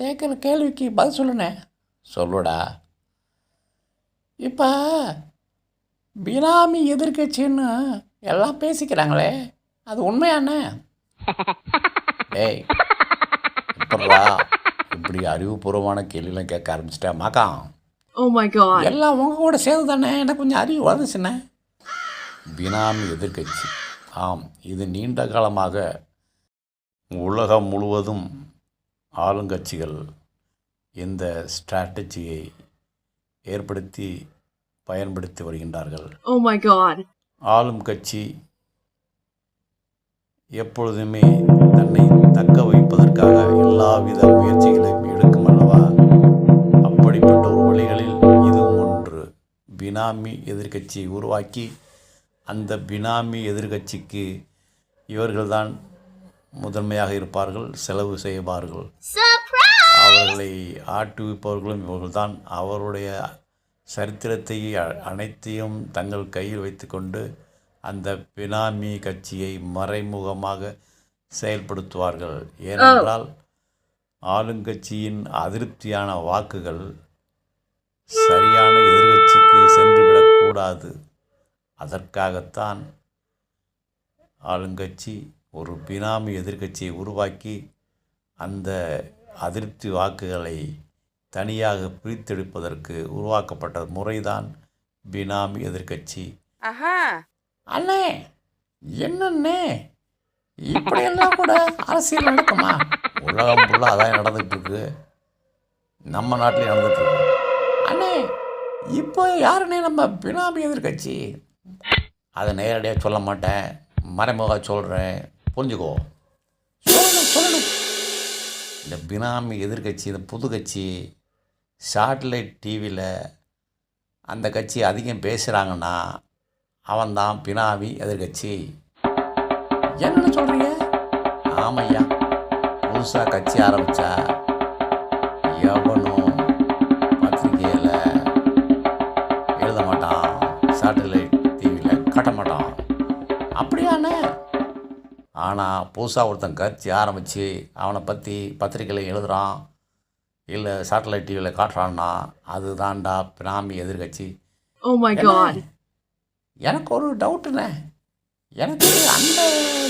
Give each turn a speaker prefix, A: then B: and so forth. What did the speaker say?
A: கேட்குற கேள்விக்கு பதில் சொல்லுண்ணே சொல்லுடா. இப்போ பினாமி எதிர்க்கட்சின்னு எல்லாம் பேசிக்கிறாங்களே அது உண்மையாண்ணே டேய் இப்படா இப்படி அறிவுபூர்வமான கேள்விலாம் கேட்க ஆரம்பிச்சிட்டேன் மாக்கான்
B: Oh.
A: எல்லாம் உங்க கூட சேர்ந்து தானே எனக்கு கொஞ்சம் அறிவு வளர்ந்துச்சுண்ணே பினாமி எதிர்க்கட்சி. ஆம் இது நீண்ட காலமாக உலகம் முழுவதும் ஆளுங்கட்சிகள் இந்த ஸ்ட்ராட்டஜியை ஏற்படுத்தி பயன்படுத்தி வருகின்றார்கள்.
B: Oh my god.
A: ஆளும் கட்சி எப்பொழுதுமே தன்னை தக்க வைப்பதற்காக எல்லாவித முயற்சிகளையும் எடுக்கும் அல்லவா? அப்படிப்பட்ட ஒரு வழிகளில் இதுவும் ஒன்று. பினாமி எதிர்க்கட்சியை உருவாக்கி அந்த பினாமி எதிர்க்கட்சிக்கு இவர்கள்தான் முதன்மையாக இருப்பார்கள் செலவு செய்வார்கள். அவர்களை ஆட்டுவிப்பவர்களும் இவர்கள்தான். அவருடைய சரித்திரத்தை அ- அனைத்தையும் தங்கள் கையில் வைத்துக்கொண்டு அந்த பினாமி கட்சியை மறைமுகமாக செயல்படுத்துவார்கள். ஏனென்றால் ஆளுங்கட்சியின் அதிருப்தியான வாக்குகள் சரியான எதிர்கட்சிக்கு சென்றுவிடக்கூடாது அதற்காகத்தான் ஆளுங்கட்சி ஒரு பினாமி எதிர்க்கட்சியை உருவாக்கி அந்த அதிருப்தி வாக்குகளை தனியாக பிரித்தெடுப்பதற்கு உருவாக்கப்பட்ட முறைதான் பினாமி எதிர்க்கட்சி.
C: Aha.
A: அண்ணே என்னண்ணே? இப்படியெல்லாம் கூட அரசியல் நடக்குமா? உலகம் ஃபுல்லாக அதான் நடந்துகிட்டு இருக்கு நம்ம நாட்டிலே நடந்துட்டு இருக்கு அண்ணே இப்போ யாருண்ணே நம்ம பினாமி எதிர்க்கட்சி? அதை நேரடியாக சொல்ல மாட்டேன். மறைமுக சொல்கிறேன் புரிஞ்சுக்கோ. சொல்லணும் சொல்லணும் இந்த பினாமி எதிர்க்கட்சி இந்த புது கட்சி சேட்டலைட் டிவியில் அந்த கட்சி அதிகம் பேசுகிறாங்கன்னா அவன்தான் பினாமி எதிர்கட்சி. என்னன்னு சொல்கிறீங்க ஆமையா புதுசாக கட்சி ஆரம்பித்தா எவனும் பத்திரிகையில் எழுத மாட்டான். சேட்டலைட் ஆனால் புதுசாக ஒருத்தன் கட்சி ஆரம்பித்து அவனை பற்றி பத்திரிக்கையில் எழுதுகிறான் இல்லை சேட்டலைட் டிவியில் காட்டுறான்னா அதுதான்டா பினாமி எதிர்கட்சி.
B: Oh.
A: எனக்கு ஒரு டவுட்டுண்ணே எனக்கு அந்த